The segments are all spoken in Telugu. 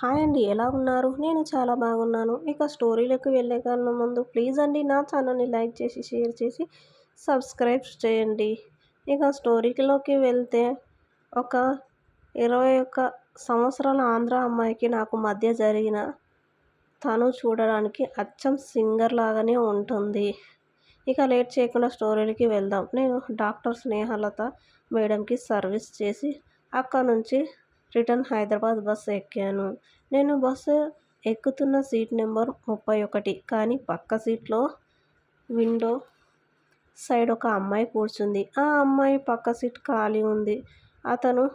హాయ్ అండి ఎలా ఉన్నారు? నేను చాలా బాగున్నాను. ఇక స్టోరీలకు వెళ్ళే కన్నా ముందు ప్లీజ్ అండి నా ఛానల్ని లైక్ చేసి షేర్ చేసి సబ్స్క్రైబ్ చేయండి. ఇక స్టోరీలోకి వెళ్తే ఒక ఇరవై ఒక్క సంవత్సరాల ఆంధ్ర అమ్మాయికి నాకు మధ్య జరిగిన తను చూడడానికి అచ్చం సింగర్ లాగానే ఉంటుంది. ఇక లేట్ చేయకుండా స్టోరీలకి వెళ్దాం. నేను డాక్టర్ స్నేహలత మేడంకి సర్వీస్ చేసి అక్కడ నుంచి రిటర్న్ హైదరాబాద్ బస్సు ఎక్కాను. నేను బస్సు ఎక్కుతున్న సీట్ నెంబర్ ముప్పై ఒకటి. కానీ పక్క సీట్లో విండో సైడ్ ఒక అమ్మాయి కూర్చుంది. ఆ అమ్మాయి పక్క సీట్ ఖాళీ ఉంది. అతను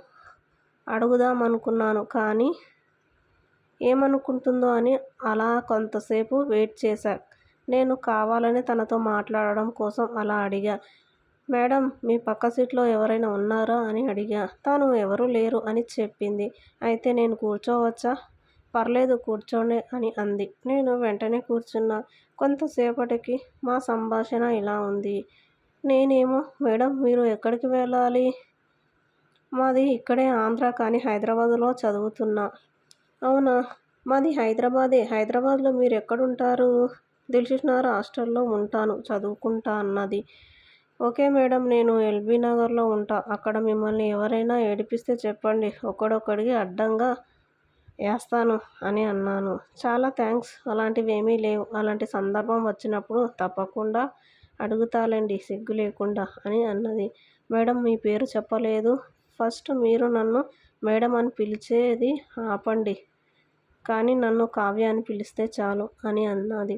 అడుగుదాం అనుకున్నాను కానీ ఏమనుకుంటుందో అని అలా కొంతసేపు వెయిట్ చేశా. నేను కావాలని తనతో మాట్లాడడం కోసం అలా అడిగా. మేడం మీ పక్క సీట్లో ఎవరైనా ఉన్నారా? అని అడిగా. తను ఎవరూ లేరు అని చెప్పింది. అయితే నేను కూర్చోవచ్చా? పర్లేదు కూర్చోండి అని అంది. నేను వెంటనే కూర్చున్నా. కొంతసేపటికి మా సంభాషణ ఇలా ఉంది. నేనేమో మేడం మీరు ఎక్కడికి వెళ్ళాలి? మాది ఇక్కడే ఆంధ్ర కానీ హైదరాబాదులో చదువుతున్నా. అవునా? మాది హైదరాబాదే. హైదరాబాద్లో మీరు ఎక్కడుంటారు? దిల్షుక్ హాస్టల్లో ఉంటాను చదువుకుంటా అన్నది. ఓకే మేడం నేను ఎల్బీ నగర్లో ఉంటా. అక్కడ మిమ్మల్ని ఎవరైనా ఏడిపిస్తే చెప్పండి. ఒకడొక్కడికి అడ్డంగా వేస్తాను అని అన్నాను. చాలా థ్యాంక్స్. అలాంటివి ఏమీ లేవు. అలాంటి సందర్భం వచ్చినప్పుడు తప్పకుండా అడుగుతాలండి. సిగ్గు లేకుండా అని అన్నది. మేడం మీ పేరు చెప్పలేదు. ఫస్ట్ మీరు నన్ను మేడం అని పిలిచేది ఆపండి. కానీ నన్ను కావ్య అని పిలిస్తే చాలు అని అన్నది.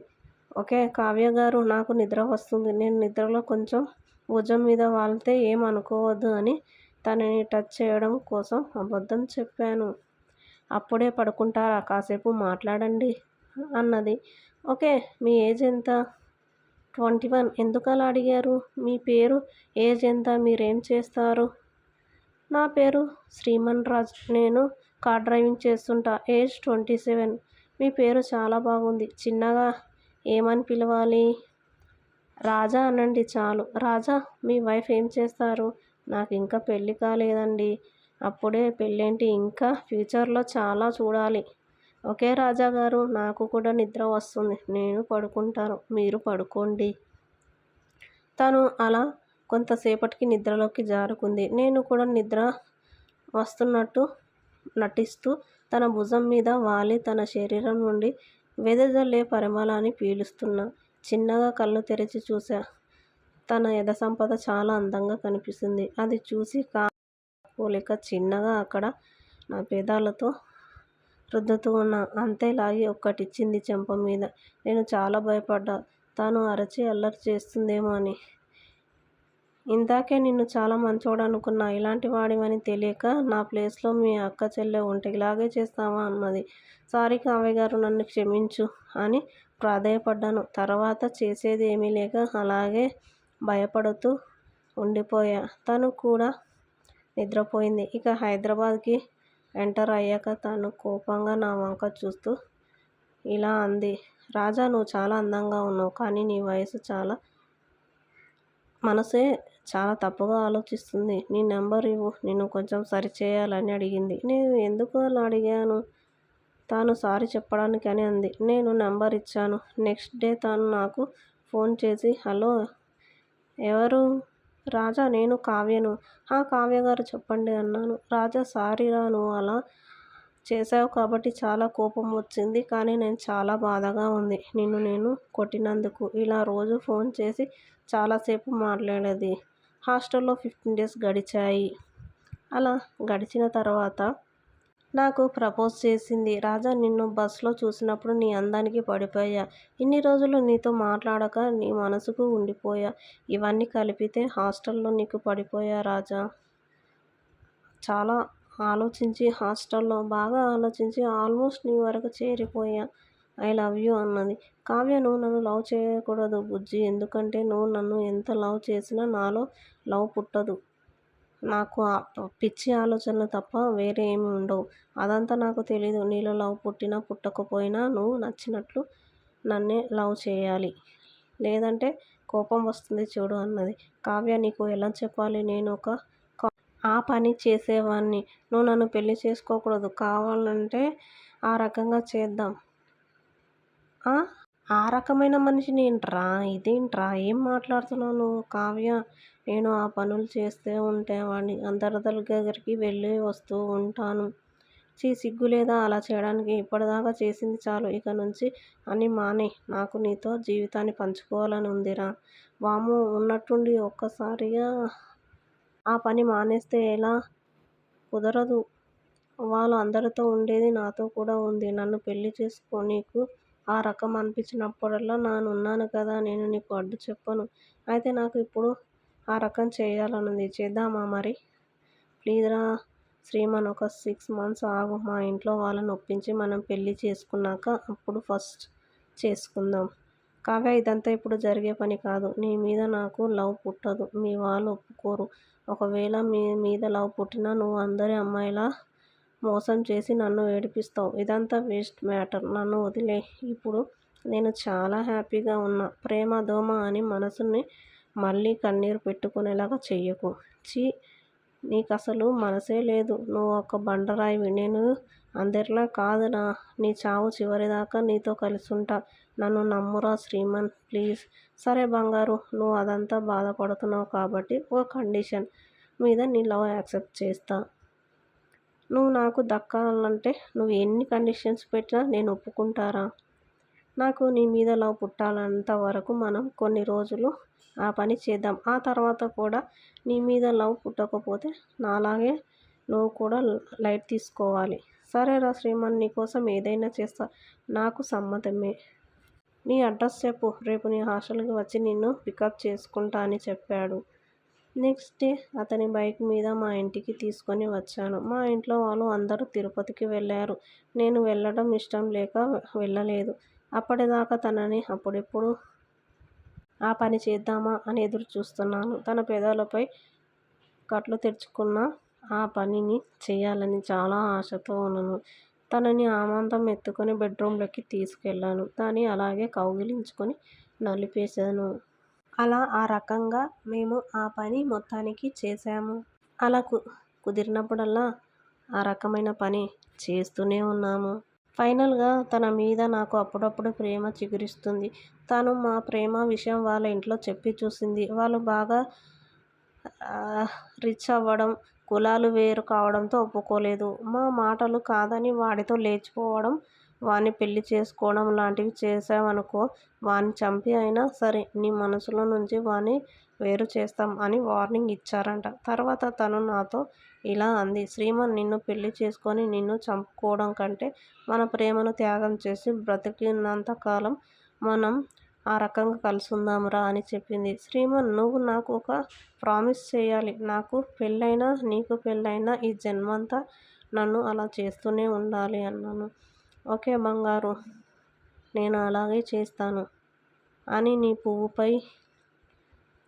ఓకే కావ్య గారు నాకు నిద్ర వస్తుంది. నేను నిద్రలో కొంచెం భుజం మీద వాలితే ఏమనుకోవద్దు అని తనని టచ్ చేయడం కోసం అబద్ధం చెప్పాను. అప్పుడే పడుకుంటారా? కాసేపు మాట్లాడండి అన్నది. ఓకే మీ ఏజ్ ఎంత? Twenty one. ఎందుకు అలా అడిగారు? మీ పేరు ఏజ్ ఎంత? మీరేం చేస్తారు? నా పేరు శ్రీమన్ రాజ్. నేను కార్ డ్రైవింగ్ చేస్తుంటా. Age twenty seven. మీ పేరు చాలా బాగుంది. చిన్నగా ఏమని పిలవాలి? రాజా అనండి చాలు. రాజా మీ వైఫ్ ఏం చేస్తారు? నాకు ఇంకా పెళ్ళి కాలేదండి. అప్పుడే పెళ్ళేంటి ఇంకా ఫ్యూచర్లో చాలా చూడాలి. ఓకే రాజా గారు నాకు కూడా నిద్ర వస్తుంది. నేను పడుకుంటాను. మీరు పడుకోండి. తను అలా కొంతసేపటికి నిద్రలోకి జారుకుంది. నేను కూడా నిద్ర వస్తున్నట్టు నటిస్తూ తన భుజం మీద వాలి తన శరీరం నుండి వెదజల్లే పరిమళాన్ని పీలుస్తున్నా. చిన్నగా కళ్ళు తెరిచి చూశా తన సంపద చాలా అందంగా కనిపిస్తుంది. అది చూసి పోలిక చిన్నగా అక్కడ నా పేదాలతో రుద్దుతూ ఉన్నా. అంతే లాగి ఒక్కటిచ్చింది చెంప మీద. నేను చాలా భయపడ్డా. తాను అరచి అల్లరి చేస్తుందేమో అని. ఇందాకే నిన్ను చాలా మంచోడు అనుకున్నా ఇలాంటి వాడివని తెలియక నా ప్లేస్లో మీ అక్క చెల్లె ఉంటే ఇలాగే చేస్తావా అన్నది. సారీ కావ్య గారు నన్ను క్షమించు అని ప్రాధేయపడ్డాను. తర్వాత చేసేది ఏమీ లేక అలాగే భయపడుతూ ఉండిపోయా. తను కూడా నిద్రపోయింది. ఇక హైదరాబాద్కి ఎంటర్ అయ్యాక తను కోపంగా నా వంక చూస్తూ ఇలా అంది. రాజా నువ్వు చాలా అందంగా ఉన్నావు కానీ నీ వయసు చాలా మనసే చాలా తప్పుగా ఆలోచిస్తుంది. నీ నెంబర్ ఇవ్వు నేను కొంచెం సరిచేయాలని అడిగింది. నేను ఎందుకు అలా అడిగాను? తాను సారీ చెప్పడానికి అని అంది. నేను నెంబర్ ఇచ్చాను. నెక్స్ట్ డే తాను నాకు ఫోన్ చేసి హలో ఎవరు? రాజా నేను కావ్యను. ఆ కావ్య గారు చెప్పండి అన్నాను. రాజా సారీ రా నువ్వు అలా చేసావు కాబట్టి చాలా కోపం వచ్చింది కానీ నేను చాలా బాధగా ఉంది. నిన్ను నేను కొట్టినందుకు ఇలా రోజు ఫోన్ చేసి చాలాసేపు మాట్లాడేది. హాస్టల్లో ఫిఫ్టీన్ డేస్ గడిచాయి. అలా గడిచిన తర్వాత నాకు ప్రపోజ్ చేసింది రాజా నిన్ను బస్లో చూసినప్పుడు నీ అందానికి పడిపోయా. ఇన్ని రోజులు నీతో మాట్లాడక నీ మనసుకు ఉండిపోయా. ఇవన్నీ కలిపితే హాస్టల్లో నీకు పడిపోయా రాజా. చాలా ఆలోచించి హాస్టల్లో బాగా ఆలోచించి ఆల్మోస్ట్ నీ వరకు చేరిపోయా. ఐ లవ్ యూ అన్నది. కావ్య నువ్వు నన్ను లవ్ చేయకూడదు బుజ్జి. ఎందుకంటే నువ్వు నన్ను ఎంత లవ్ చేసినా నాలో లవ్ పుట్టదు. నాకు పిచ్చి ఆలోచనలు తప్ప వేరే ఏమి ఉండవు. అదంతా నాకు తెలీదు. నీలో లవ్ పుట్టినా పుట్టకపోయినా నువ్వు నచ్చినట్లు నన్నే లవ్ చేయాలి. లేదంటే కోపం వస్తుంది చూడు అన్నది. కావ్య నీకు ఎలా చెప్పాలి? నేను ఒక ఆ పని చేసేవాడిని నువ్వు నన్ను పెళ్ళి చేసుకోకూడదు. కావాలంటే ఆ రకంగా చేద్దాం. ఆ? రకమైన మనిషిని ఏంట్రా? ఇదేంట్రా? ఏం మాట్లాడుతున్నావు నువ్వు కావ్య నేను ఆ పనులు చేస్తే ఉంటేవాడిని అందరి దగ్గరికి వెళ్ళి వస్తూ ఉంటాను. చీ సిగ్గు లేదా? అలా చేయడానికి ఇప్పటిదాకా చేసింది చాలు. ఇక నుంచి అని మానే. నాకు నీతో జీవితాన్ని పంచుకోవాలని ఉందిరా. వాము ఉన్నట్టుండి ఒక్కసారిగా ఆ పని మానేస్తే ఎలా? కుదరదు. వాళ్ళు అందరితో ఉండేది నాతో కూడా ఉంది. నన్ను పెళ్ళి చేసుకో నీకు ఆ రకం అనిపించినప్పుడల్లా నానున్నాను కదా నేను నీకు అడ్డు చెప్పను. అయితే నాకు ఇప్పుడు ఆ రకం చేయాలనుంది. చేద్దామా మరి? ప్లీజ్రా శ్రీమన్ ఒక సిక్స్ మంత్స్ ఆగు. మా ఇంట్లో వాళ్ళని ఒప్పించి మనం పెళ్ళి చేసుకున్నాక అప్పుడు ఫస్ట్ చేసుకుందాం. కావ్య ఇదంతా ఇప్పుడు జరిగే పని కాదు. నీ మీద నాకు లవ్ పుట్టదు. మీ వాళ్ళు ఒప్పుకోరు. ఒకవేళ మీ మీద లవ్ పుట్టినా నువ్వు అందరి అమ్మాయిలా మోసం చేసి నన్ను ఏడిపిస్తావు. ఇదంతా వేస్ట్ మ్యాటర్. నన్ను వదిలే. ఇప్పుడు నేను చాలా హ్యాపీగా ఉన్నా. ప్రేమ దోమ అని మనసుని మళ్ళీ కన్నీరు పెట్టుకునేలాగా చెయ్యకు. చీ నీకు అసలు మనసే లేదు. నువ్వు ఒక బండరాయివి. నేను అందరిలా కాదురా నీ చావు చివరిదాకా నీతో కలిసి ఉంటా నన్ను నమ్మురా శ్రీమన్. ప్లీజ్. సరే బంగారు. నువ్వు అదంతా బాధపడుతున్నావు కాబట్టి ఓ కండిషన్ మీద నీ లవ్ యాక్సెప్ట్ చేస్తా. నువ్వు నాకు దక్కాలంటే నువ్వు ఎన్ని కండిషన్స్ పెట్టినా నేను ఒప్పుకుంటారా? నాకు నీ మీద లవ్ పుట్టాలంత వరకు మనం కొన్ని రోజులు ఆ పని చేద్దాం. ఆ తర్వాత కూడా నీ మీద లవ్ పుట్టకపోతే నాలాగే నువ్వు కూడా లైట్ తీసుకోవాలి. సరేరా శ్రీమన్ నీకోసం ఏదైనా చేస్తా. నాకు సమ్మతమే. నీ అడ్రస్ చెప్పు. రేపు నీ హాస్టల్కి వచ్చి నిన్ను పికప్ చేసుకుంటా అని చెప్పాడు. నెక్స్ట్ డే అతని బైక్ మీద మా ఇంటికి తీసుకొని వచ్చాను. మా ఇంట్లో వాళ్ళు అందరూ తిరుపతికి వెళ్ళారు. నేను వెళ్ళడం ఇష్టం లేక వెళ్ళలేదు. అప్పటిదాకా తనని అప్పుడెప్పుడు ఆ పని చేద్దామా అని ఎదురు చూస్తున్నాను. తన పెదాలపై కట్లు తెరుచుకున్న ఆ పనిని చేయాలని చాలా ఆశతో ఉన్నాను. తనని ఆమాంతం ఎత్తుకొని బెడ్రూమ్లోకి తీసుకెళ్ళాను. దాన్ని అలాగే కౌగిలించుకొని నలిపేశాను. అలా ఆ రకంగా మేము ఆ పని మొత్తానికి చేశాము. అలా కు కుదిరినప్పుడల్లా ఆ రకమైన పని చేస్తూనే ఉన్నాము. ఫైనల్గా తన మీద నాకు అప్పుడప్పుడు ప్రేమ చిగురిస్తుంది. తను మా ప్రేమ విషయం వాళ్ళ ఇంట్లో చెప్పి చూసింది. వాళ్ళు బాగా రిచ్ అవ్వడం కులాలు వేరు కావడంతో ఒప్పుకోలేదు. మా మాటలు కాదని వాడితో లేచిపోవడం వాణ్ణి పెళ్ళి చేసుకోవడం లాంటివి చేసావనుకో వాణ్ణి చంపి అయినా సరే నీ మనసులో నుంచి వాణ్ణి వేరు చేస్తాం అని వార్నింగ్ ఇచ్చారంట. తర్వాత తను నాతో ఇలా అంది శ్రీమన్ నిన్ను పెళ్ళి చేసుకొని నిన్ను చంపుకోవడం కంటే మన ప్రేమను త్యాగం చేసి బ్రతికినంత కాలం మనం ఆ రకంగా కలిసి అని చెప్పింది. శ్రీమన్ నువ్వు నాకు ఒక ప్రామిస్ చేయాలి. నాకు పెళ్ళైనా నీకు పెళ్ళైనా ఈ జన్మంతా నన్ను అలా చేస్తూనే ఉండాలి అన్నాను. ఓకే బంగారు నేను అలాగే చేస్తాను అని నీ పువ్వుపై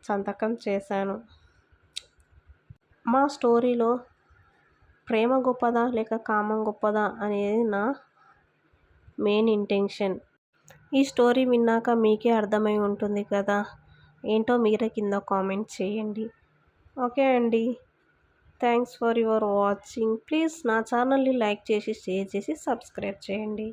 సంతకం చేశాను. మా స్టోరీలో ప్రేమ గొప్పదా లేక కామం గొప్పదా అనేది నా మెయిన్ ఇంటెన్షన్ ఈ స్టోరీ విన్నాక మీకే అర్థమై ఉంటుంది కదా? ఏంటో మీరే కింద కామెంట్ చేయండి. ఓకే అండి. Thanks for your watching. Please నా ఛానల్ని లైక్ చేసి షేర్ చేసి సబ్స్క్రైబ్ చేయండి.